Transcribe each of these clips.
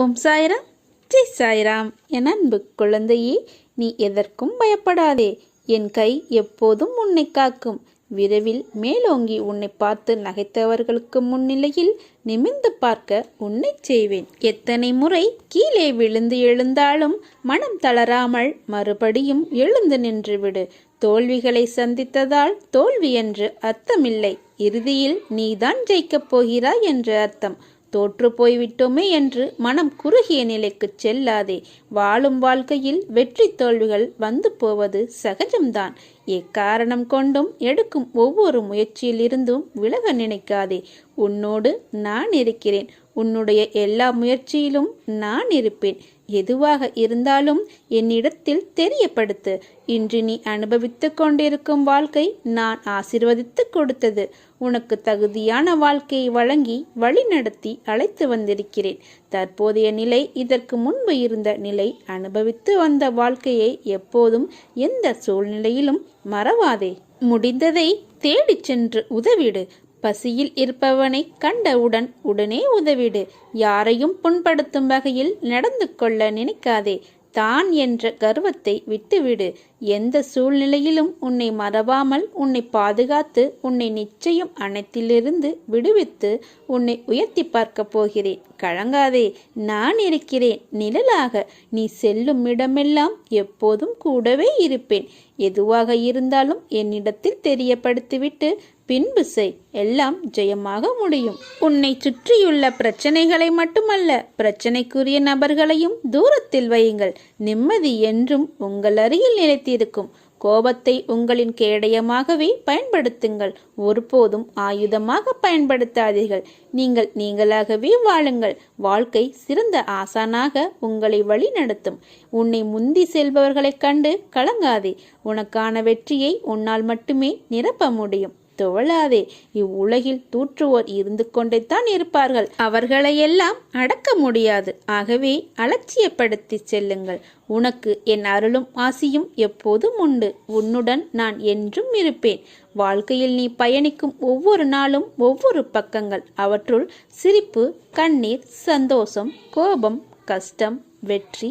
ஓம் சாய்ராம். ஜெய் சாய்ராம். என் அன்பு குழந்தையே நீ எதற்கும் பயப்படாதே. என் கை எப்போதும் உன்னை காக்கும். விரைவில் மேலோங்கி உன்னை பார்த்து நகைத்தவர்களுக்கு முன்னிலையில் நிமிர்ந்து பார்க்க உன்னை செய்வேன். எத்தனை முறை கீழே விழுந்து எழுந்தாலும் மனம் தளராமல் மறுபடியும் எழுந்து நின்றுவிடு. தோல்விகளை சந்தித்ததால் தோல்வி என்று அர்த்தமில்லை. இறுதியில் நீதான் ஜெயிக்கப் போகிறாய் என்று அர்த்தம். தோற்று போய்விட்டோமே என்று மனம் குறுகிய நிலைக்கு செல்லாதே. வாழும் வாழ்க்கையில் வெற்றி தோல்விகள் வந்து போவது சகஜம்தான். எக்காரணம் கொண்டும் எடுக்கும் ஒவ்வொரு முயற்சியிலிருந்தும் விலக நினைக்காதே. உன்னோடு நான் இருக்கிறேன். உன்னுடைய எல்லா முயற்சியிலும் நான் இருப்பேன். எதுவாக இருந்தாலும் என்னிடத்தில் தெரியப்படுத்து. இன்று நீ அனுபவித்து கொண்டிருக்கும் வாழ்க்கை நான் ஆசிர்வதித்து கொடுத்தது. உனக்கு தகுதியான வாழ்க்கையை வழங்கி வழிநடத்தி அழைத்து வந்திருக்கிறேன். தற்போதைய நிலை இதற்கு முன்பு இருந்த நிலை அனுபவித்து வந்த வாழ்க்கையை எப்போதும் எந்த சூழ்நிலையிலும் மறவாதே. முடிந்ததை தேடிச் சென்று உதவிடு. பசியில் இருப்பவனை கண்டவுடன் உடனே உதவிடு. யாரையும் புண்படுத்தும் வகையில் நடந்து கொள்ள நினைக்காதே. தான் என்ற கர்வத்தை விட்டுவிடு. எந்த சூழ்நிலையிலும் உன்னை மறவாமல் உன்னை பாதுகாத்து உன்னை நிச்சயம் அனைத்திலிருந்து விடுவித்து உன்னை உயர்த்தி பார்க்க போகிறேன். கழங்காதே நான் இருக்கிறேன். நிழலாக. நீ செல்லும் இடமெல்லாம் எப்போதும் கூடவே இருப்பேன். எதுவாக இருந்தாலும் என்னிடத்தில் தெரியப்படுத்திவிட்டு பின்பு செய். எல்லாம் ஜெயமாக முடியும். உன்னை சுற்றியுள்ள பிரச்சனைகளை மட்டுமல்ல பிரச்சனைக்குரிய நபர்களையும் தூரத்தில் வையுங்கள். நிம்மதி என்றும் உங்கள் அருகில் நிலைத்திருக்கும். கோபத்தை உங்களின் கேடயமாகவே பயன்படுத்துங்கள். ஒருபோதும் ஆயுதமாக பயன்படுத்தாதீர்கள். நீங்கள் நீங்களாகவே வாழுங்கள். வாழ்க்கை சிறந்த ஆசானாக உங்களை வழிநடத்தும். உன்னை முந்தி செல்பவர்களைக் கண்டு கலங்காதே. உனக்கான வெற்றியை உன்னால் மட்டுமே நிரப்ப முடியும். துவளாதே இவ்வுலகில் தூற்றுவோர் இருந்து கொண்டேத்தான் இருப்பார்கள். அவர்களையெல்லாம் அடக்க முடியாது. ஆகவே அலட்சியப்படுத்தி செல்லுங்கள். உனக்கு என் அருளும் ஆசியும் எப்போதும் உண்டு. உன்னுடன் நான் என்றும் இருப்பேன். வாழ்க்கையில் நீ பயணிக்கும் ஒவ்வொரு நாளும் ஒவ்வொரு பக்கங்கள். அவற்றுள் சிரிப்பு கண்ணீர் சந்தோஷம் கோபம் கஷ்டம் வெற்றி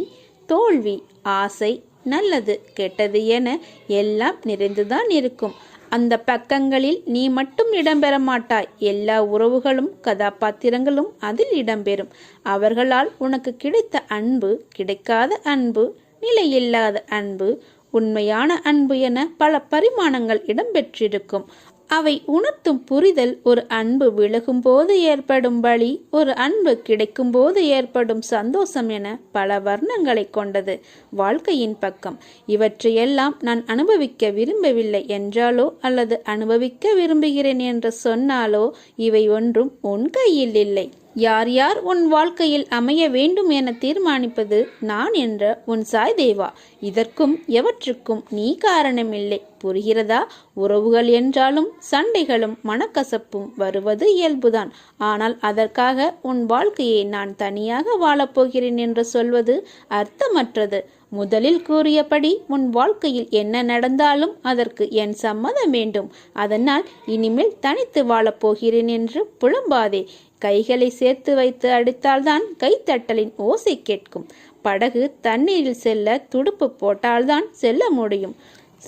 தோல்வி ஆசை நல்லது கெட்டது என எல்லாம் நிறைந்துதான் இருக்கும். அந்த பக்கங்களில் நீ மட்டும் இடம்பெற மாட்டாய் எல்லா உறவுகளும் கதாபாத்திரங்களும் அதில் இடம்பெறும். அவர்களால் உனக்கு கிடைத்த அன்பு கிடைக்காத அன்பு நிலையில்லாத அன்பு உண்மையான அன்பு என பல பரிமாணங்கள் இடம்பெற்றிருக்கும். அவை உணர்த்தும் புரிதல் ஒரு அன்பு விலகும் போது ஏற்படும் வழி ஒரு அன்பு கிடைக்கும் போது ஏற்படும் சந்தோஷம் என பல வர்ணங்களை கொண்டது வாழ்க்கையின் பக்கம். இவற்றையெல்லாம் நான் அனுபவிக்க விரும்பவில்லை என்றாலோ அல்லது அனுபவிக்க விரும்புகிறேன் என்று சொன்னாலோ இவை ஒன்றும் உன் கையில் இல்லை. யார் யார் உன் வாழ்க்கையில் அமைய வேண்டும் என தீர்மானிப்பது நான் என்ற உன் சாய் தேவா. இதற்கும் எவற்றுக்கும் நீ காரணமில்லை. புரிகிறதா? உறவுகள் என்றாலும் சண்டைகளும் மனக்கசப்பும் வருவது இயல்புதான். ஆனால் அதற்காக உன் வாழ்க்கையை நான் தனியாக வாழப்போகிறேன் என்று சொல்வது அர்த்தமற்றது. முதலில் கூறியபடி உன் வாழ்க்கையில் என்ன நடந்தாலும் அதற்கு என் சம்மதம் வேண்டும். அதனால் இனிமேல் தனித்து வாழப்போகிறேன் என்று புலம்பாதே. கைகளை சேர்த்து வைத்து அடித்தால்தான் கைத்தட்டலின் ஓசை கேட்கும். படகு தண்ணீரில் செல்ல துடுப்பு போட்டால்தான் செல்ல முடியும்.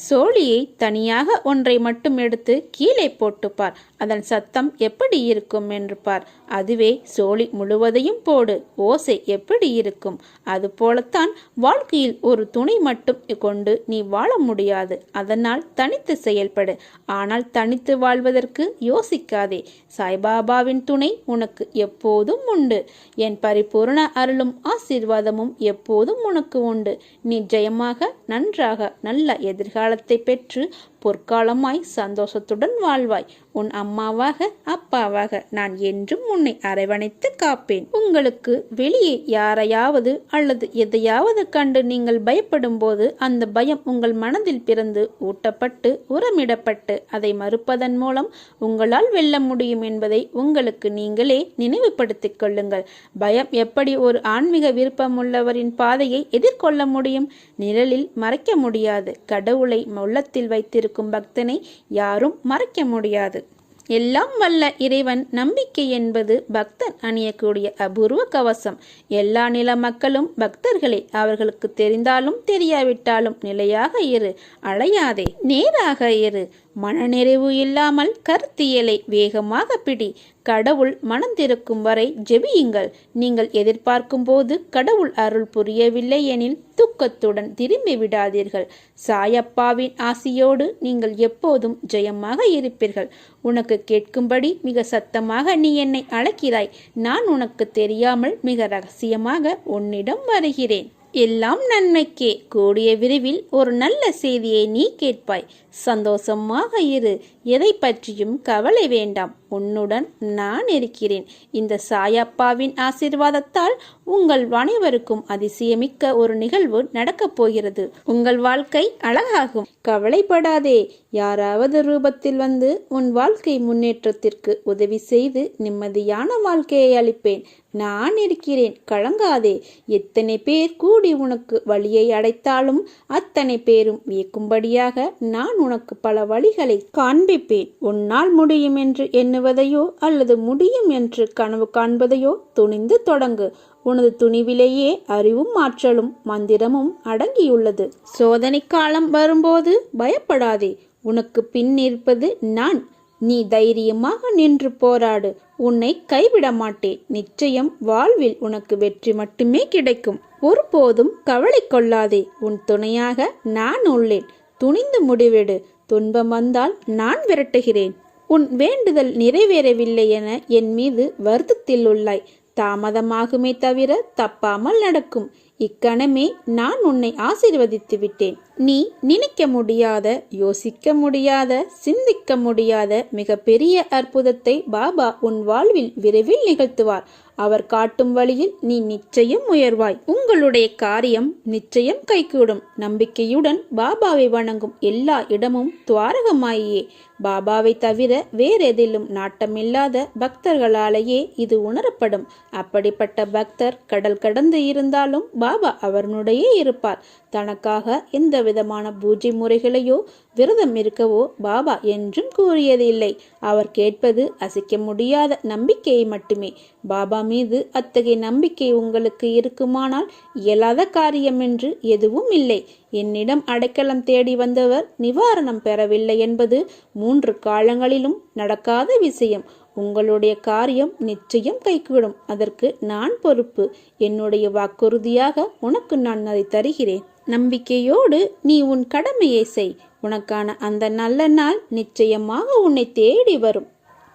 சோழியை தனியாக ஒன்றை மட்டும் எடுத்து கீழே போட்டுப்பார். அதன் சத்தம் எப்படி இருக்கும் என்று பார். அதுவே சோழி முழுவதையும் போடு. ஓசை எப்படி இருக்கும்? அதுபோலத்தான் வாழ்க்கையில் ஒரு துணை மட்டும் கொண்டு நீ வாழ முடியாது. அதனால் தனித்து செயல்படு. ஆனால் தனித்து வாழ்வதற்கு யோசிக்காதே. சாய்பாபாவின் துணை உனக்கு எப்போதும் உண்டு. என் பரிபூர்ண அருளும் ஆசீர்வாதமும் எப்போதும் உனக்கு உண்டு. நீ ஜெயமாக நன்றாக நல்ல எதிர்காலத்தை பெற்று பொற்காலமாய் சந்தோஷத்துடன் வாழ்வாய். உன் அம்மாவாக அப்பாவாக நான் என்றும் உன்னை அரவணைத்து காப்பேன். உங்களுக்கு வெளியே யாரையாவது அல்லது எதையாவது கண்டு நீங்கள் பயப்படும் போது அந்த பயம் உங்கள் மனதில் பிறந்து ஊட்டப்பட்டு உரமிடப்பட்டு அதை மறுப்பதன் மூலம் உங்களால் வெல்ல முடியும் என்பதை உங்களுக்கு நீங்களே நினைவுபடுத்திக் கொள்ளுங்கள். பயம் எப்படி ஒரு ஆன்மீக விருப்பமுள்ளவரின் பாதையை எதிர்கொள்ள முடியும்? நிழலில் மறைக்க முடியாது. கடவுளை உள்ளத்தில் வைத்திருக்கும் பக்தனை யாரும் மறைக்க முடியாது. எல்லாம் வல்ல இறைவன் நம்பிக்கை என்பது பக்தன் அணியக்கூடிய அபூர்வ கவசம். எல்லா நில மக்களும் பக்தர்களே அவர்களுக்கு தெரிந்தாலும் தெரியாவிட்டாலும் நிலையாக இரு அலையாதே நேராக இரு. மனநிறைவு இல்லாமல் கருத்தியலை வேகமாக பிடி. கடவுள் மனந்திருக்கும் வரை ஜெபியுங்கள். நீங்கள் எதிர்பார்க்கும் போது கடவுள் அருள் புரியவில்லை எனில் துக்கத்துடன் திரும்பி விடாதீர்கள். சாயப்பாவின் ஆசியோடு நீங்கள் எப்போதும் ஜெயமாக இருப்பீர்கள். உனக்கு கேட்கும்படி மிக சத்தமாக நீ என்னை அழைக்கிறாய். நான் உனக்கு தெரியாமல் மிக ரகசியமாக உன்னிடம் வருகிறேன். எல்லாம் நன்மைக்கே. கூடிய விரைவில் ஒரு நல்ல செய்தியை நீ கேட்பாய். சந்தோஷமாக இரு. எதை பற்றியும் கவலை வேண்டாம். உன்னுடன் நான் இருக்கிறேன். இந்த சாயப்பாவின் ஆசீர்வாதத்தால் உங்கள் அனைவருக்கும் அதிசயமிக்க ஒரு நிகழ்வு நடக்கப் போகிறது. உங்கள் வாழ்க்கை அழகாகும். கவலைப்படாதே. யாராவது ரூபத்தில் வந்து உன் வாழ்க்கை முன்னேற்றத்திற்கு உதவி செய்து நிம்மதியான வாழ்க்கையை அளிப்பேன். நான் இருக்கிறேன். கலங்காதே. எத்தனை பேர் கூடி உனக்கு வழியை அடைத்தாலும் அத்தனை பேரும் வியக்கும்படியாக நான் உனக்கு பல வழிகளை காண்பிப்பேன். உன்னால் முடியும் என்று எண்ணுவதையோ அல்லது முடியும் என்று கனவு காண்பதையோ துணிந்து தொடங்கு. உனது துணிவிலேயே அறிவும் ஆற்றலும் மந்திரமும் அடங்கியுள்ளது. சோதனை காலம் வரும்போது பயப்படாதே. உனக்கு பின் இருப்பது நான். நீ தைரியமாக நின்று போராடு. உன்னை கைவிட மாட்டேன் நிச்சயம் வாழ்வில் உனக்கு வெற்றி மட்டுமே கிடைக்கும். ஒருபோதும் கவலை கொள்ளாதே. உன் துணையாக நான் உள்ளேன். துணிந்து முடிவெடு. துன்பம் வந்தால் நான் விரட்டுகிறேன். உன் வேண்டுதல் நிறைவேறவில்லை என என் மீது வருத்தத்தில் உள்ளாய். தாமதமாகுமே தவிர தப்பாமல் நடக்கும். இக்கணமே நான் உன்னை ஆசீர்வதித்து விட்டேன். நீ நினைக்க முடியாத யோசிக்க முடியாத சிந்திக்க முடியாத மிகப்பெரிய அற்புதத்தை பாபா உன் வாழ்வில் விரைவில் நிகழ்த்துவார். அவர் காட்டும் வழியில் நீ நிச்சயம் உயர்வாய். உங்களுடைய காரியம் நிச்சயம் கைகூடும். நம்பிக்கையுடன் பாபாவை வணங்கும் எல்லா இடமும் துவாரகமாயே பாபாவை தவிர வேறெதிலும் நாட்டமில்லாத பக்தர்களாலேயே இது உணரப்படும். அப்படிப்பட்ட பக்தர் கடல் கடந்து இருந்தாலும் பாபா அவருடைய இருப்பார். தனக்காக எந்த விதமான பூஜை முறைகளையோ விரதம் இருக்கவோ பாபா என்றும் கூறியது இல்லை அவர் கேட்பது அசைக்க முடியாத நம்பிக்கையை மட்டுமே. பாபா மீது அத்தகைய நம்பிக்கை உங்களுக்கு இருக்குமானால் இயலாத காரியம் என்று எதுவும் இல்லை. என்னிடம் அடைக்கலம் தேடி வந்தவர் நிவாரணம் பெறவில்லை என்பது மூன்று காலங்களிலும் நடக்காத விஷயம். உங்களுடைய காரியம் நிச்சயம் கைகூடும். அதற்கு நான் பொறுப்பு. என்னுடைய வாக்குறுதியாக உனக்கு நான் அதை தருகிறேன். நம்பிக்கையோடு நீ உன் கடமையை செய். உனக்கான அந்த நல்ல நாள் நிச்சயமாக உன்னை தேடி வரும்.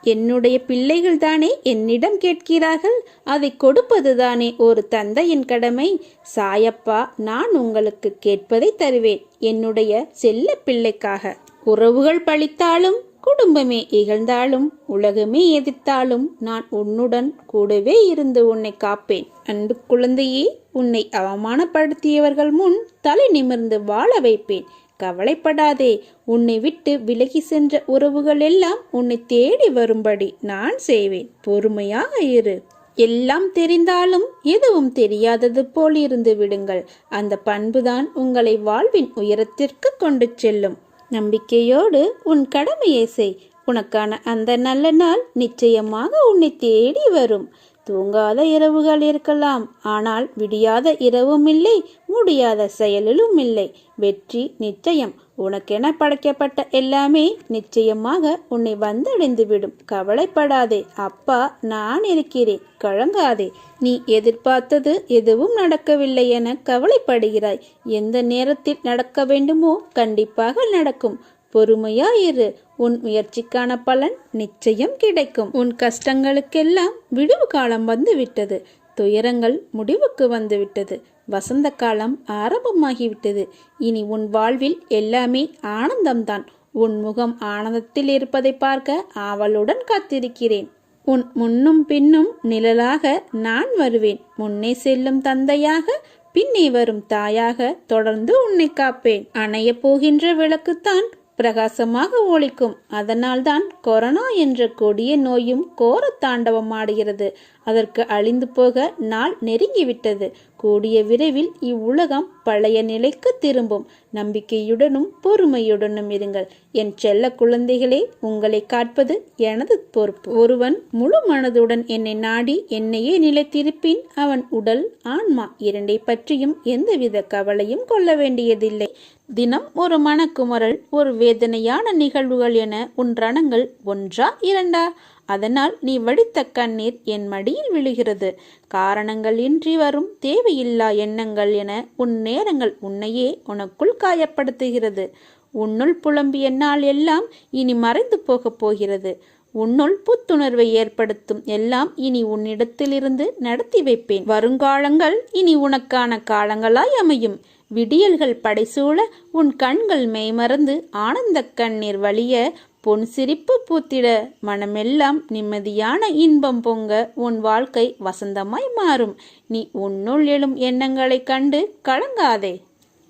என்னுடைய பிள்ளைகள் தானே என்னிடம் கேட்கிறார்கள். அதை கொடுப்பதுதானே ஒரு தந்தையின் கடமை. சாயப்பா நான் உங்களுக்கு கேட்பதை தருவேன். என்னுடைய செல்ல பிள்ளைக்காக. உறவுகள் பழித்தாலும் குடும்பமே இகழ்ந்தாலும் உலகமே எதிர்த்தாலும் நான் உன்னுடன் கூடவே இருந்து உன்னை காப்பேன். அன்பு குழந்தையே உன்னை அவமானப்படுத்தியவர்கள் முன் தலை நிமிர்ந்து வாழ வைப்பேன். கவலைப்படாதே உன்னை விட்டு விலகி சென்ற உறவுகள் எல்லாம் உன்னை தேடி வரும்படி நான் செய்வேன். பொறுமையாக இரு. எல்லாம் தெரிந்தாலும் எதுவும் தெரியாதது போல் இருந்து விடுங்கள். அந்த பண்புதான் உங்களை வாழ்வின் உயரத்திற்கு கொண்டு செல்லும். நம்பிக்கையோடு உன் கடமையை செய். உனக்கான அந்த நல்ல நாள் நிச்சயமாக உன்னை தேடி வரும். தூங்காத இரவுகள் இருக்கலாம். ஆனால் விடியாத இரவும் இல்லை முடியாத செயலிலும் இல்லை. வெற்றி நிச்சயம். உனக்கென படைக்கப்பட்ட எல்லாமே நிச்சயமாக உன்னை வந்தடைந்துவிடும். கவலைப்படாதே. அப்பா நான் இருக்கிறேன். கழங்காதே நீ எதிர்பார்த்தது எதுவும் நடக்கவில்லை என கவலைப்படுகிறாய். எந்த நேரத்தில் நடக்க வேண்டுமோ கண்டிப்பாக நடக்கும். பொறுமையாயிரு. உன் முயற்சிக்கான பலன் நிச்சயம் கிடைக்கும். உன் கஷ்டங்களுக்கெல்லாம் விடுவு காலம் வந்து விட்டது துயரங்கள் முடிவுக்கு வந்துவிட்டது. வசந்த காலம் ஆரம்பமாகிவிட்டது. இனி உன் வாழ்வில் எல்லாமே ஆனந்தம்தான். உன் முகம் ஆனந்தத்தில் இருப்பதை பார்க்க ஆவலுடன் காத்திருக்கிறேன். உன் முன்னும் பின்னும் நிழலாக நான் வருவேன். முன்னே செல்லும் தந்தையாக பின்னே வரும் தாயாக தொடர்ந்து உன்னை காப்பேன். அணையப் போகின்ற விளக்குத்தான் பிரகாசமாக ஒழிக்கும். அதனால்தான் கொரோனா என்ற கொடிய நோயும் கோர தாண்டவம் ஆடுகிறது. அதற்கு அழிந்து போக நாள் நெருங்கிவிட்டது. கூடிய விரைவில் இவ்வுலகம் பழைய நிலைக்கு திரும்பும். நம்பிக்கையுடனும் பொறுமையுடனும் இருங்கள். என் செல்ல குழந்தைகளே உங்களை காட்பது எனது பொறுப்பு. ஒருவன் முழு மனதுடன் என்னை நாடி என்னையே நிலைத்திருப்பின் அவன் உடல் ஆன்மா இரண்டை பற்றியும் எந்தவித கவலையும் கொள்ள வேண்டியதில்லை. தினம் ஒரு மனக்குமரல் ஒரு வேதனையான நிகழ்வுகள் என உன் ரணங்கள் ஒன்றா இரண்டா? அதனால் நீ வடித்த கண்ணீர் என் மடியில் விழுகிறது. காரணங்கள் இன்றி வரும் தேவையில்லா எண்ணங்கள் என உன் நேரங்கள் உன்னையே உனக்குள் காயப்படுத்துகிறது. உன்னுள் புலம்பிய நாள் எல்லாம் இனி மறைந்து போகப் போகிறது. உன்னுள் புத்துணர்வை ஏற்படுத்தும் எல்லாம் இனி உன்னிடத்திலிருந்து நடத்தி வைப்பேன். வருங்காலங்கள் இனி உனக்கான காலங்களாய் அமையும். விடியல்கள் படைசூழ உன் கண்கள் மெய்மறந்து ஆனந்த கண்ணீர் வழிய பொன் சிரிப்பு பூத்திட மனமெல்லாம் நிம்மதியான இன்பம் பொங்க உன் வாழ்க்கை வசந்தமாய் மாறும். நீ உன்னுள் எழும் எண்ணங்களைக் கண்டு கலங்காதே.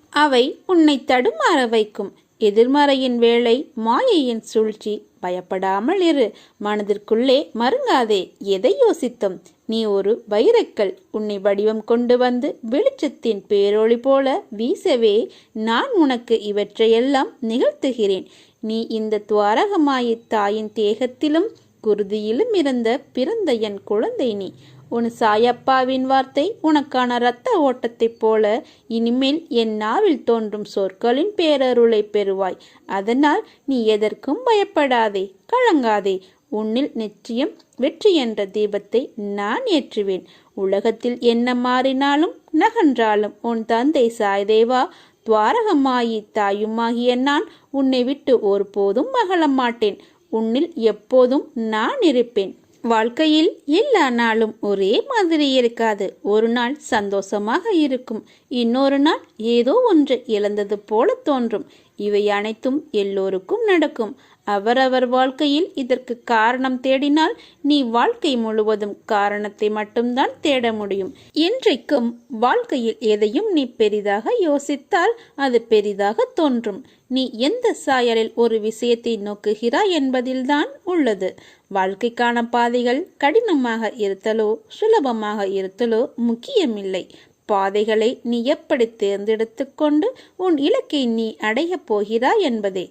அவை உன்னை தடுமாற வைக்கும். எதிர்மறையின் வேலை மாயையின் சூழ்ச்சி பயப்படாமல் இரு. மனதிற்குள்ளே மருங்காதே எதை யோசித்தும். நீ ஒரு வைரக்கல். உன்னை வடிவம் கொண்டு வந்து வெளிச்சத்தின் பேரொளி போல வீசவே நான் உனக்கு இவற்றையெல்லாம் நிகழ்த்துகிறேன். நீ இந்த துவாரகமாயி தாயின் தேகத்திலும் குருதியிலும் இருந்த பிறந்த என் குழந்தை நீ. உன் சாயப்பாவின் வார்த்தை உனக்கான இரத்த ஓட்டத்தைப் போல இனிமேல் என் நாவில் தோன்றும் சொற்களின் பேரருளை பெறுவாய். அதனால் நீ எதற்கும் பயப்படாதே கலங்காதே. உன்னில் நிச்சயம் வெற்றி என்ற தீபத்தை நான் ஏற்றுவேன். உலகத்தில் என்ன மாறினாலும் நகன்றாலும் உன் தந்தை சாய்தேவா துவாரகமாயி தாயுமாகிய நான் உன்னை விட்டு ஒருபோதும் மகள மாட்டேன் உன்னில் எப்போதும் நான் இருப்பேன். வாழ்க்கையில் எல்லா நாளும் ஒரே மாதிரி இருக்காது. ஒரு நாள் சந்தோஷமாக இருக்கும். இன்னொரு நாள் ஏதோ ஒன்று இழந்தது போல தோன்றும். இவை அனைத்தும் எல்லோருக்கும் நடக்கும். அவரவர் வாழ்க்கையில் இதற்கு காரணம் தேடினால் நீ வாழ்க்கை முழுவதும் காரணத்தை மட்டும்தான் தேட முடியும். இன்றைக்கும் வாழ்க்கையில் எதையும் நீ பெரிதாக யோசித்தால் அது பெரிதாக தோன்றும். நீ எந்த சாயலில் ஒரு விஷயத்தை நோக்குகிறாய் என்பதில்தான் உள்ளது. வாழ்க்கைக்கான பாதைகள் கடினமாக இருத்தலோ சுலபமாக இருத்தலோ முக்கியமில்லை. பாதைகளை நீ எப்படி தேர்ந்தெடுத்து கொண்டு உன் இலக்கை நீ அடையப் போகிறாய் என்பதே.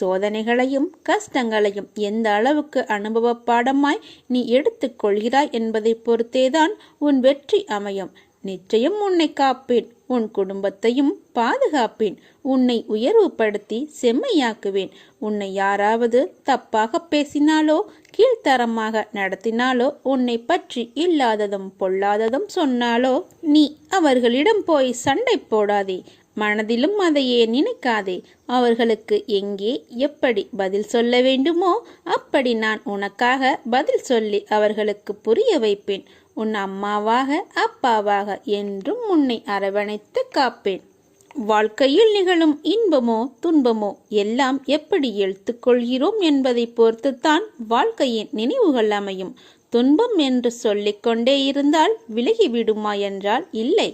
சோதனைகளையும் கஷ்டங்களையும் எந்த அளவுக்கு அனுபவ பாடமாய் நீ எடுத்துக்கொள்கிறாய் என்பதை பொறுத்தேதான் உன் வெற்றி அமையும். நிச்சயம் உன்னை காப்பேன். உன் குடும்பத்தையும் பாதுகாப்பேன். உன்னை உயர்வுபடுத்தி செம்மையாக்குவேன். உன்னை யாராவது தப்பாக பேசினாலோ கீழ்த்தரமாக நடத்தினாலோ உன்னை பற்றி இல்லாததும் பொல்லாததும் சொன்னாலோ நீ அவர்களிடம் போய் சண்டை போடாதே. மனதிலும் அதையே நினைக்காதே. அவர்களுக்கு எங்கே எப்படி பதில் சொல்ல வேண்டுமோ அப்படி நான் உனக்காக பதில் சொல்லி அவர்களுக்கு புரிய வைப்பேன். உன் அம்மாவாக அப்பாவாக என்றும் உன்னை அரவணைத்து காப்பேன். வாழ்க்கையில் நிகழும் இன்பமோ துன்பமோ எல்லாம் எப்படி எழுத்துக்கொள்கிறோம் என்பதை பொறுத்துத்தான் வாழ்க்கையின் நினைவுகள் அமையும். துன்பம் என்று சொல்லிக்கொண்டே இருந்தால் விலகிவிடுமா என்றால் இல்லை.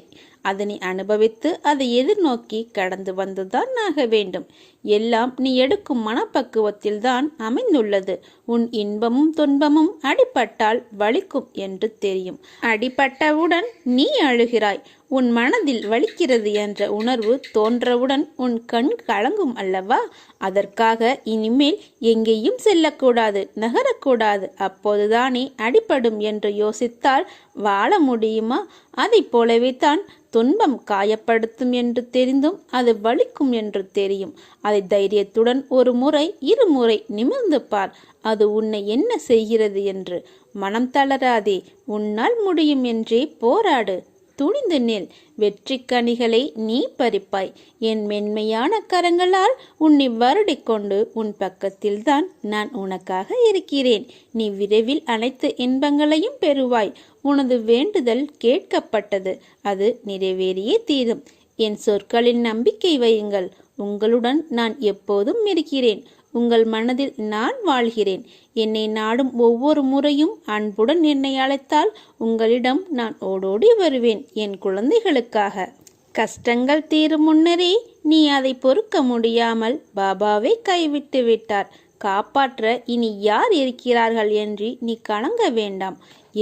அதனை அனுபவித்து அதை எதிர்நோக்கி கடந்து வந்துதான் ஆக வேண்டும். எல்லாம் நீ எடுக்கும் மனப்பக்குவத்தில் தான் அமைந்துள்ளது. உன் இன்பமும் துன்பமும் அடிபட்டால் வலிக்கும் என்று தெரியும். அடிபட்டவுடன் நீ அழுகிறாய். உன் மனதில் வலிக்கிறது என்ற உணர்வு தோன்றவுடன் உன் கண் கலங்கும் அல்லவா? அதற்காக இனிமேல் எங்கேயும் செல்லக்கூடாது நகரக்கூடாது. அப்போதுதானே அடிபடும் என்று யோசித்தால் வாழ முடியுமா? அதை போலவே தான் துன்பம் காயப்படுத்தும் என்று தெரிந்தும் அது வலிக்கும் என்று தெரியும். அதை தைரியத்துடன் ஒரு முறை இருமுறை நிமிர்ந்து பார். அது உன்னை என்ன செய்கிறது என்று. மனம் தளராதே. உன்னால் முடியும் என்றே போராடு. துணிந்து நில். வெற்றி கனிகளை நீ பறிப்பாய். என் மென்மையான கரங்களால் உன்னை வருடிக்கொண்டு உன் பக்கத்தில்தான் நான் உனக்காக இருக்கிறேன். நீ விரைவில் அனைத்து இன்பங்களையும் பெறுவாய். உனது வேண்டுதல் கேட்கப்பட்டது. அது நிறைவேறியே தீரும். என் சொற்களில் நம்பிக்கை வையுங்கள். உங்களுடன் நான் எப்போதும் இருக்கிறேன். உங்கள் மனதில் நான் வாழ்கிறேன். என்னை நாடும் ஒவ்வொரு முறையும் அன்புடன் என்னை அழைத்தால் உங்களிடம் நான் ஓடோடி வருவேன் என் குழந்தைகளுக்காக. கஷ்டங்கள் தீரும் முன்னரே நீ அதை பொறுக்க முடியாமல் பாபாவை கைவிட்டு விட்டார். காப்பாற்ற இனி யார் இருக்கிறார்கள் என்று நீ கலங்க வேண்டாம்.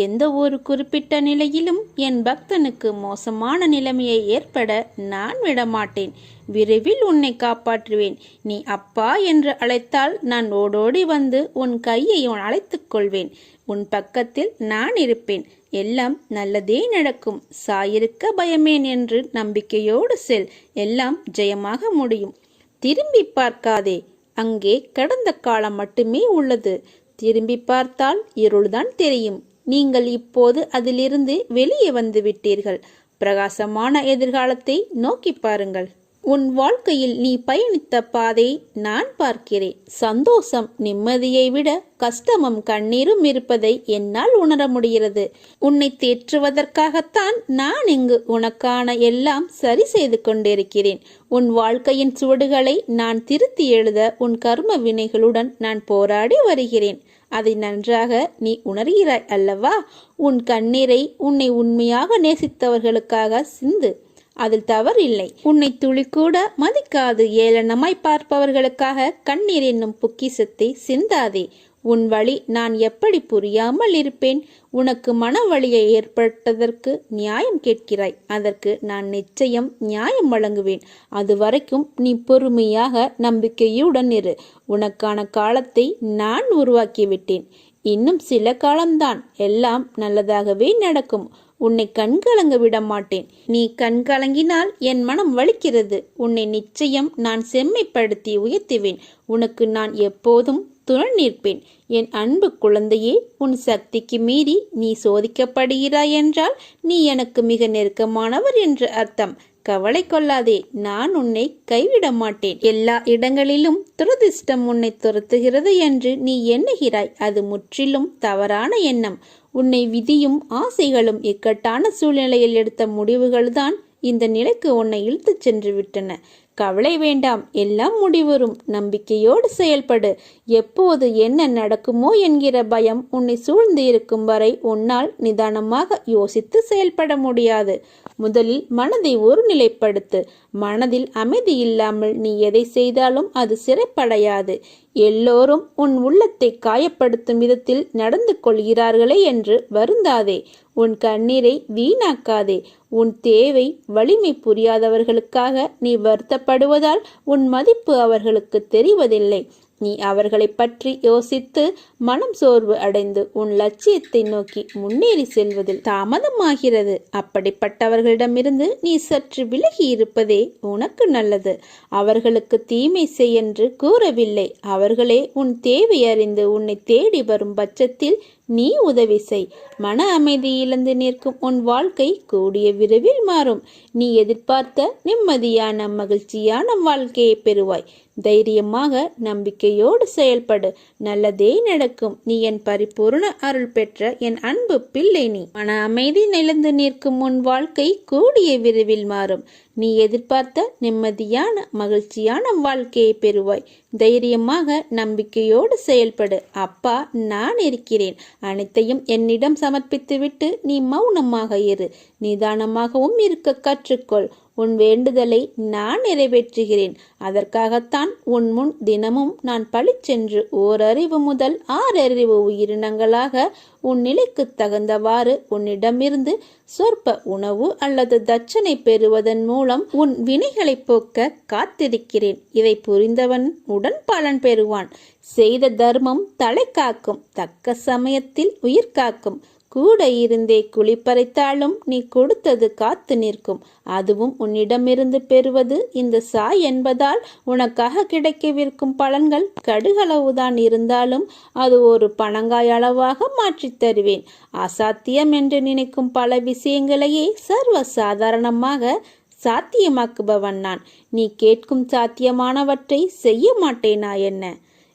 எந்த ஒரு குறிப்பிட்ட நிலையிலும் என் பக்தனுக்கு மோசமான நிலைமையை ஏற்பட நான் விடமாட்டேன். விரைவில் உன்னை காப்பாற்றுவேன். நீ அப்பா என்று அழைத்தால் நான் ஓடோடி வந்து உன் கையை அழைத்துக் கொள்வேன். உன் பக்கத்தில் நான் இருப்பேன். எல்லாம் நல்லதே நடக்கும். சாயிருக்க பயமேன் என்று நம்பிக்கையோடு செல். எல்லாம் ஜெயமாக முடியும். திரும்பி பார்க்காதே. அங்கே கடந்த காலம் மட்டுமே உள்ளது. திரும்பி பார்த்தால் இருள்தான் தெரியும். நீங்கள் இப்போது அதிலிருந்து வெளியே வந்து விட்டீர்கள். பிரகாசமான எதிர்காலத்தை நோக்கி பாருங்கள். உன் வாழ்க்கையில் நீ பயணித்த பாதை நான் பார்க்கிறேன். சந்தோஷம் நிம்மதியை விட கஷ்டமும் கண்ணீரும் இருப்பதை என்னால் உணர முடிகிறது. உன்னை தேற்றுவதற்காகத்தான் நான் இங்கு உனக்கான எல்லாம் சரி செய்து கொண்டிருக்கிறேன். உன் வாழ்க்கையின் சுவடுகளை நான் திருத்தி எழுத உன் கர்ம வினைகளுடன் நான் போராடி வருகிறேன். அதை நன்றாக நீ உணர்கிறாய் அல்லவா? உன் கண்ணீரை உன்னை உண்மையாக நேசித்தவர்களுக்காக சிந்து. அதில் தவறில்லை உன்னை துளி கூட மதிக்காது. ஏளனமாய் பார்ப்பவர்களுக்காக கண்ணீர் என்னும் பொக்கிசத்தை சிந்தாதே. உன் வழி நான் எப்படி புரியாமல் இருப்பேன்? உனக்கு மன வழியை ஏற்பட்டதற்கு நியாயம் கேட்கிறாய். அதற்கு நான் நிச்சயம் நியாயம் வழங்குவேன். அது வரைக்கும் நீ பொறுமையாக நம்பிக்கையுடன் இரு. உனக்கான காலத்தை நான் உருவாக்கிவிட்டேன். இன்னும் சில காலம்தான். எல்லாம் நல்லதாகவே நடக்கும். உன்னை கண்கலங்க விட மாட்டேன். நீ கண்கலங்கினால் என் மனம் வலிக்கிறது. உன்னை நிச்சயம் நான் செம்மைப்படுத்தி உயர்த்துவேன். உனக்கு நான் எப்போதும் துணை நிற்பேன். என் அன்பு குழந்தையே உன் சக்திக்கு மீறி நீ சோதிக்கப்படுகிறாய் என்றால் நீ எனக்கு மிக நெருக்கமானவர் என்று அர்த்தம். கவலை கொள்ளாதே நான் உன்னை கைவிட மாட்டேன். எல்லா இடங்களிலும் துரதிர்ஷ்டம் உன்னை துரத்துகிறது என்று நீ எண்ணுகிறாய். அது முற்றிலும் தவறான எண்ணம். உன்னை விதியும் ஆசைகளும் இக்கட்டான சூழ்நிலையில் எடுத்த முடிவுகள்தான் இந்த நிலைக்கு உன்னை இழுத்துச் சென்று விட்டன. கவலை வேண்டாம் எல்லாம் முடிவரும் நம்பிக்கையோடு செயல்படு. எப்போது என்ன நடக்குமோ என்கிற பயம் உன்னை சூழ்ந்து இருக்கும் வரை உன்னால் நிதானமாக யோசித்து செயல்பட முடியாது. முதலில் மனதை ஒருநிலைப்படுத்து. மனதில் அமைதி இல்லாமல் நீ எதை செய்தாலும் அது சிறைப்படையாது. எல்லோரும் உன் உள்ளத்தை காயப்படுத்தும் விதத்தில் நடந்து கொள்கிறார்களே என்று வருந்தாதே. உன் கண்ணீரை வீணாக்காதே. உன் தேவை வலிமை புரியாதவர்களுக்காக நீ வருத்தப்படுவதால் உன் மதிப்பு அவர்களுக்கு தெரிவதில்லை. நீ அவர்களை பற்றி யோசித்து மனம் சோர்வு அடைந்து உன் லட்சியத்தை நோக்கி முன்னேறி செல்வதில் தாமதமாகிறது. அப்படிப்பட்டவர்களிடமிருந்து நீ சற்று விலகி இருப்பதே உனக்கு நல்லது. அவர்களுக்கு தீமை செய் என்று கூறவில்லை. அவர்களே உன் தேவை அறிந்து உன்னை தேடி வரும் பட்சத்தில் நீ உதவி செய். மன அமைதி இழந்து நிற்கும் உன் வாழ்க்கை கூடிய விரைவில் மாறும். நீ எதிர்பார்த்த நிம்மதியான மகிழ்ச்சியான வாழ்க்கையை பெறுவாய். தைரியமாக நம்பிக்கையோடு செயல்படு. நல்லதே நடக்கும். நீ என் பரிபூர்ண அருள் பெற்ற என் அன்பு பிள்ளை நீ. மன அமைதி நிலந்து நிற்கும் உன் வாழ்க்கை கூடிய விரைவில் மாறும். நீ எதிர்பார்த்த நிம்மதியான மகிழ்ச்சியான வாழ்க்கையை பெறுவாய். தைரியமாக நம்பிக்கையோடு செயல்படு. அப்பா நான் இருக்கிறேன். அனைத்தையும் என்னிடம் சமர்ப்பித்துவிட்டு நீ மௌனமாக இரு. நிதானமாகவும் இருக்க கற்றுக்கொள். உன் வேண்டுதலை நான் நிறைவேற்றுகிறேன். அதற்காகத்தான் உன் முன் தினமும் நான் பளிச்சென்று ஓரறிவு முதல் ஆறறிவு உயிரினங்களாக உன் நிலைக்கு தகுந்தவாறு உன்னிடமிருந்து சொற்ப உணவு அல்லது தட்சணை பெறுவதன் மூலம் உன் வினைகளை போக்க காத்திருக்கிறேன். இதை புரிந்தவன் உடன் பலன் பெறுவான். செய்த தர்மம் தலை காக்கும். தக்க சமயத்தில் உயிர் காக்கும். கூட இருந்தே குளிப்பறைத்தாலும் நீ கொடுத்தது காத்து நிற்கும். அதுவும் உன்னிடமிருந்து பெறுவது. இந்த சாய் என்பதால் உனக்காக கிடைக்கவிருக்கும் பலன்கள் கடுகளவுதான் இருந்தாலும் அது ஒரு பணங்காய் அளவாக மாற்றித் தருவேன். அசாத்தியம் என்று நினைக்கும் பல விஷயங்களையே சர்வ சாதாரணமாக சாத்தியமாக்குபவன் நான். நீ கேட்கும் சாத்தியமானவற்றை செய்ய மாட்டேனா என்ன?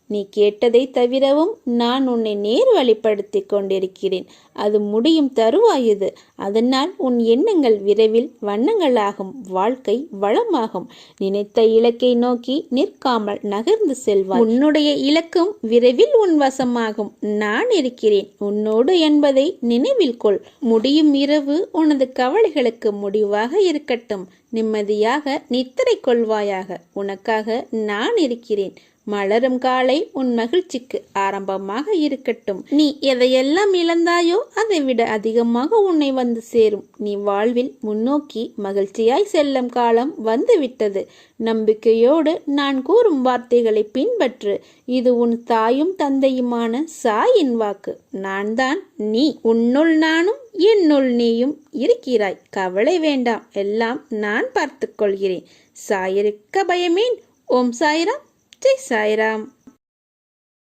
நீ கேட்டதை தவிரவும் நான் உன்னை நேர் வழிப்படுத்தி கொண்டிருக்கிறேன். அது முடியும் தருவாயுது. அதனால் உன் எண்ணங்கள் விரைவில் வண்ணங்களாகும். வாழ்க்கை வளமாகும். நினைத்த இலக்கை நோக்கி நிற்காமல் நகர்ந்து செல்வாய். உன்னுடைய இலக்கும் விரைவில் உன் வசமாகும். நான் இருக்கிறேன். உன்னோடு என்பதை நினைவில் கொள். முடியும் இரவு உனது கவலைகளுக்கு முடிவாக இருக்கட்டும். நிம்மதியாக நித்திரை கொள்வாயாக. உனக்காக நான் இருக்கிறேன். மலரும் காலை உன் மகிழ்ச்சிக்கு ஆரம்பமாக இருக்கட்டும். நீ எதையெல்லாம் இழந்தாயோ அதை விட அதிகமாக உன்னை வந்து சேரும். நீ வாழ்வில் முன்னோக்கி மகிழ்ச்சியாய் செல்லும் காலம் வந்துவிட்டது. நம்பிக்கையோடு நான் கூறும் வார்த்தைகளை பின்பற்று. இது உன் தாயும் தந்தையுமான சாயின் வாக்கு. நான் தான் நீ. உன்னுள் நானும் என்னுள் நீயும் இருக்கிறாய். கவலை வேண்டாம். எல்லாம் நான் பார்த்துக்கொள்கிறேன் சாயிருக்க பயமேன். ஓம் சாயிராம். ஜெய் சாய்ராம்